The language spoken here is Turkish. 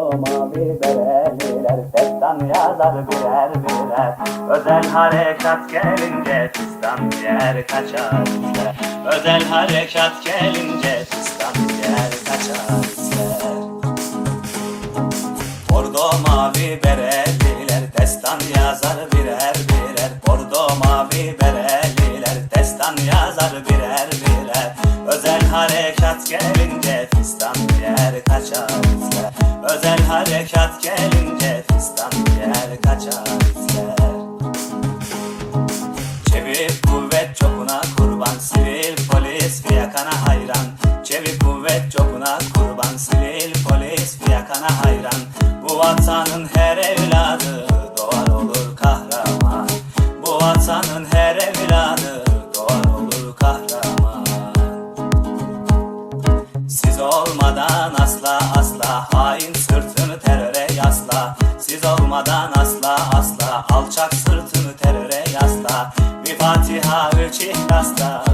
Bordo mavi bereliler Destan yazar birer birer. Özel harekat gelince Fistan yer kaçar Özel harekat gelince Fistan yer kaçar Bordo mavi bereliler Destan yazar birer birer. Bordo mavi bereliler Destan yazar birer birer. Özel harekat gelince Fistan yer kaçar Özel harekat gelince Fistan yer kaçar ister Çevik kuvvet çokuna kurban Sivil polis fiyakana hayran. Çevik kuvvet çokuna kurban Sivil polis fiyakana hayran. Bu vatanın her evladı Doğar olur kahraman. Bu vatanın her evladı Doğar olur kahraman. Siz olmadan asla asla yasla Siz olmadan asla asla. Alçak sırtını teröre yasla. Bir Fatiha üç ihlasla